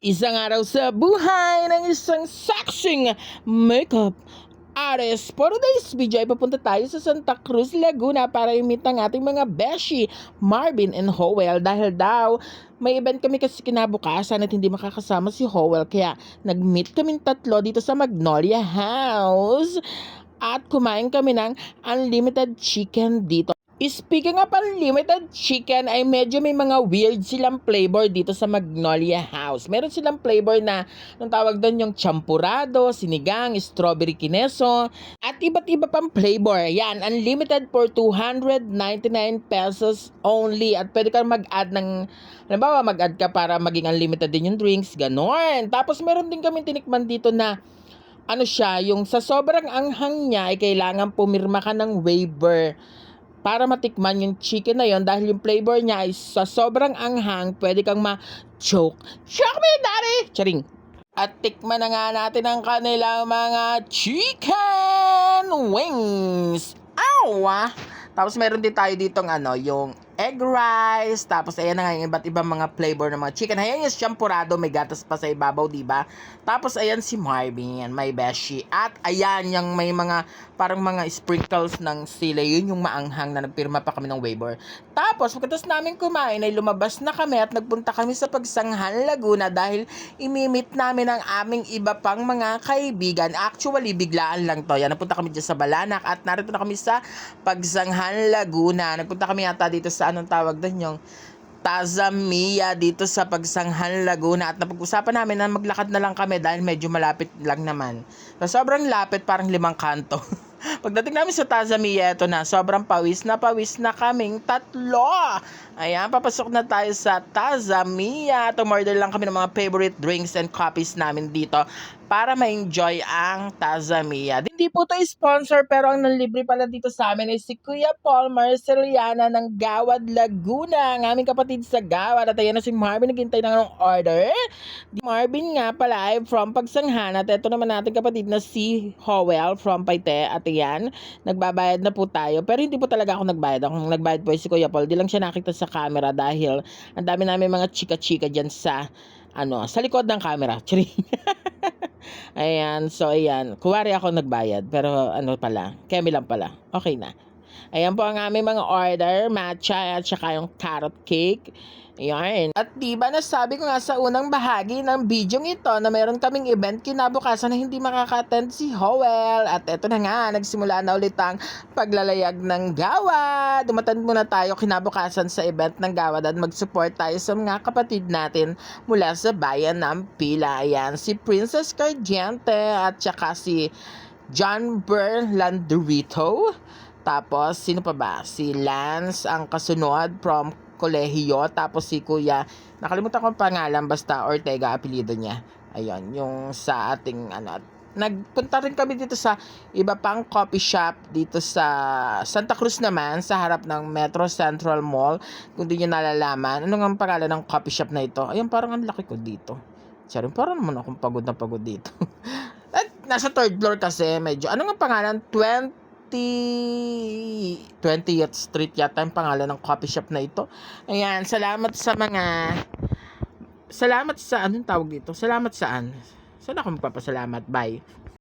Isang araw sa buhay ng isang sexing makeup artist. For today's video ay papunta tayo sa Santa Cruz, Laguna para i-meet ang ating mga beshi, Marvin and Howell. Dahil daw, may event kami kasi kinabukasan at hindi makakasama si Howell. Kaya nag-meet kaming tatlo dito sa Magnolia House. At kumain kami ng unlimited chicken dito. Speaking of unlimited chicken, ay medyo may mga weird silang flavor dito sa Magnolia House. Meron silang flavor na, ang tawag doon yung champurado, sinigang, strawberry kineso, at iba't iba pang flavor. Yan, unlimited for 299 pesos only. At pwede kang mag-add ng, halimbawa mag-add ka para maging unlimited din yung drinks, ganon. Tapos meron din kami tinikman dito na, ano siya, yung sa sobrang anghang niya ay kailangan pumirma ka ng waiver para matikman yung chicken na yon dahil yung flavor niya ay sa sobrang anghang, pwede kang ma-choke. Choke me, daddy! Charing. At tikman na nga natin ang kanilang mga chicken wings. Ow! ah. Tapos meron din tayo ditong ano, yung egg rice. Tapos ayan na nga yung iba't ibang mga flavor ng mga chicken. Ayan yung champurado, may gatas pa sa ibabaw, di ba? Tapos ayan si Marvin, may beshi. At ayan yung may mga parang mga sprinkles ng sila. Yun yung maanghang na nagpirma pa kami ng waiver. Tapos pagkatapos namin kumain ay lumabas na kami at nagpunta kami sa Pagsanghan Laguna dahil imimit namin ang aming iba pang mga kaibigan. Actually, biglaan lang to. Yan, napunta kami dyan sa Balanak at narito na kami sa Pagsanghan Laguna. Nagpunta kami yata dito sa anong tawag doon yung Tazamia dito sa Pagsanghan Laguna at napag-usapan namin na maglakad na lang kami dahil medyo malapit lang naman. So, sobrang lapit, parang limang kanto. Pagdating namin sa Tazamia, ito na, sobrang pawis na pawis na kaming tatlo. Ayan, papasok na tayo sa Tazamia. Tumorder lang kami ng mga favorite drinks and coffees namin dito para ma-enjoy ang Tazamia. Hindi po to sponsor pero ang nanlibre pala dito sa amin ay si Kuya Paul Marceliana ng Gawad, Laguna. Ang aming kapatid sa Gawad. At ayan na si Marvin naghintay na ng order. Di- Marvin nga pala ay from Pagsanghan. At ito naman natin kapatid na si Howell from Paite. At ayan, nagbabayad na po tayo. Pero hindi po talaga ako nagbayad. Ang nagbayad po si Kuya Paul. Di lang siya nakita sa camera dahil ang dami namin mga chika-chika dyan sa ano, sa likod ng camera. Ayan, so ayan. Kuwari ako nagbayad, pero ano pala, kemi lang pala. Okay na. Ayan po ang aming mga order, matcha at saka yung carrot cake. Ayan. At di ba nasabi ko nga sa unang bahagi ng video ito na meron kaming event kinabukasan na hindi makaka-attend si Howell. At eto na nga, nagsimula na ulit ang paglalayag ng gawa. Dumatand muna tayo kinabukasan sa event ng gawa at mag-support tayo sa mga kapatid natin mula sa bayan ng Pila. Ayan, si Princess Cardiente at saka si John Burr Landurito. Tapos, sino pa ba? Si Lance ang kasunod from kolehiyo. Tapos si Kuya, nakalimutan ko ang pangalan, basta Ortega, apelido niya. Ayun, yung sa ating, ano, nagpunta rin kami dito sa iba pang coffee shop dito sa Santa Cruz naman sa harap ng Metro Central Mall kung di nyo nalalaman ano nga ang pangalan ng coffee shop na ito ayun parang ang laki ko dito Charing, parang naman akong pagod na pagod dito at nasa third floor kasi medyo ano nga pangalan 20 20th Street yata yung pangalan ng coffee shop na ito. Ayan, salamat sa mga salamat sa anong tawag dito? Salamat saan? Saan ako magpapasalamat? Bye.